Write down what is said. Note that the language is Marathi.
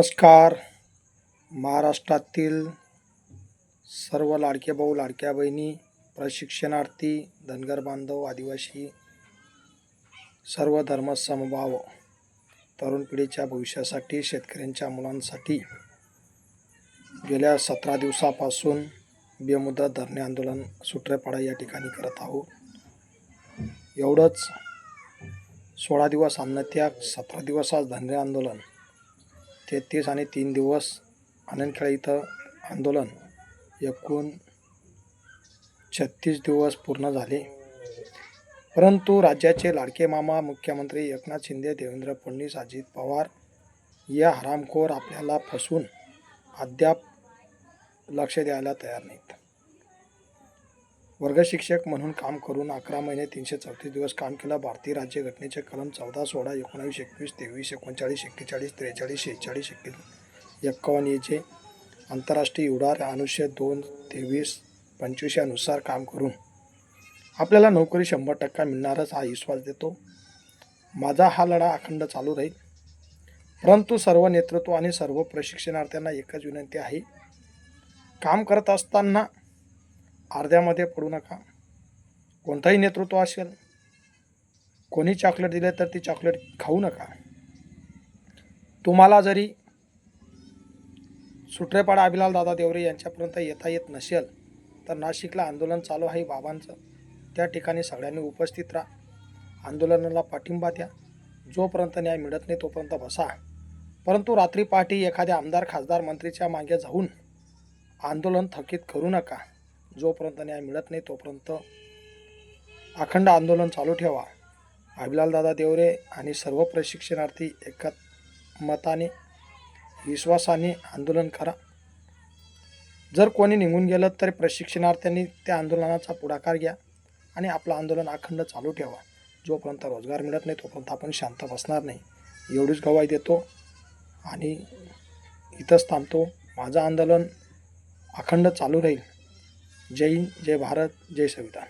नमस्कार. महाराष्ट्रातील सर्व लाडके भाऊ लाडक्या बहिणी प्रशिक्षणार्थी धनगर बांधव आदिवासी सर्व धर्मसमभाव तरुण पिढीच्या भविष्यासाठी शेतकऱ्यांच्या मुलांसाठी गेल्या सतरा दिवसापासून बेमुदत धरणे आंदोलन सुट्रेपाडा या ठिकाणी करत आहोत. एवढंच. सोळा दिवस अन्नत्याग सतरा दिवस आज धरणे आंदोलन. तेहतीस आणि तीन दिवस आनंदखेडा इथं आंदोलन. एकूण छत्तीस दिवस पूर्ण झाले. परंतु राज्याचे लाडके मामा मुख्यमंत्री एकनाथ शिंदे देवेंद्र फडणवीस अजित पवार या हरामखोर आपल्याला फसवून अद्याप लक्ष द्यायला तयार नाहीत. वर्गशिक्षक म्हणून काम करून अकरा महिने तीनशे चौतीस दिवस काम केलं. भारतीय राज्यघटनेचे कलम चौदा सोळा एकोणावीस एकवीस तेवीस एकोणचाळीस एक्केचाळीस त्रेचाळीस शेहेचाळीस एक्के एक्कावन्न याचे आंतरराष्ट्रीय उडार अनुच्छेद दोन तेवीस पंचवीस यानुसार काम करून आपल्याला नोकरी शंभर टक्का मिळणारच हा विश्वास देतो. माझा हा लढा अखंड चालू राहील. परंतु सर्व नेतृत्व आणि सर्व प्रशिक्षणार्थ्यांना एकच विनंती आहे. काम करत असताना अर्ध्यामध्ये पडू नका. कोणताही नेतृत्व असेल कोणी चॉकलेट दिले तर ती चॉकलेट खाऊ नका. तुम्हाला जरी सुट्रेपाडा अभिलाल दादा देवरे यांच्यापर्यंत येता येत नसेल तर नाशिकला आंदोलन चालू आहे बाबांचं. त्या ठिकाणी सगळ्यांनी उपस्थित राहा. आंदोलनाला पाठिंबा द्या. जोपर्यंत न्याय मिळत नाही तोपर्यंत बसा. परंतु रात्री पहाटे एखाद्या आमदार खासदार मंत्रीच्या मागे जाऊन आंदोलन थकीत करू नका. जोपर्यंत न्याय मिळत नाही तोपर्यंत अखंड आंदोलन चालू ठेवा. अभिलालदादा देवरे आणि सर्व प्रशिक्षणार्थी एकमताने विश्वासाने आंदोलन करा. जर कोणी निघून गेलं तर प्रशिक्षणार्थ्यांनी त्या आंदोलनाचा पुढाकार घ्या आणि आपलं आंदोलन अखंड चालू ठेवा. जोपर्यंत रोजगार मिळत नाही तोपर्यंत आपण शांत बसणार नाही. एवढीच गवाई देतो आणि इथंच थांबतो. माझं आंदोलन अखंड चालू राहील. जय हिंद जय भारत जय संविधान.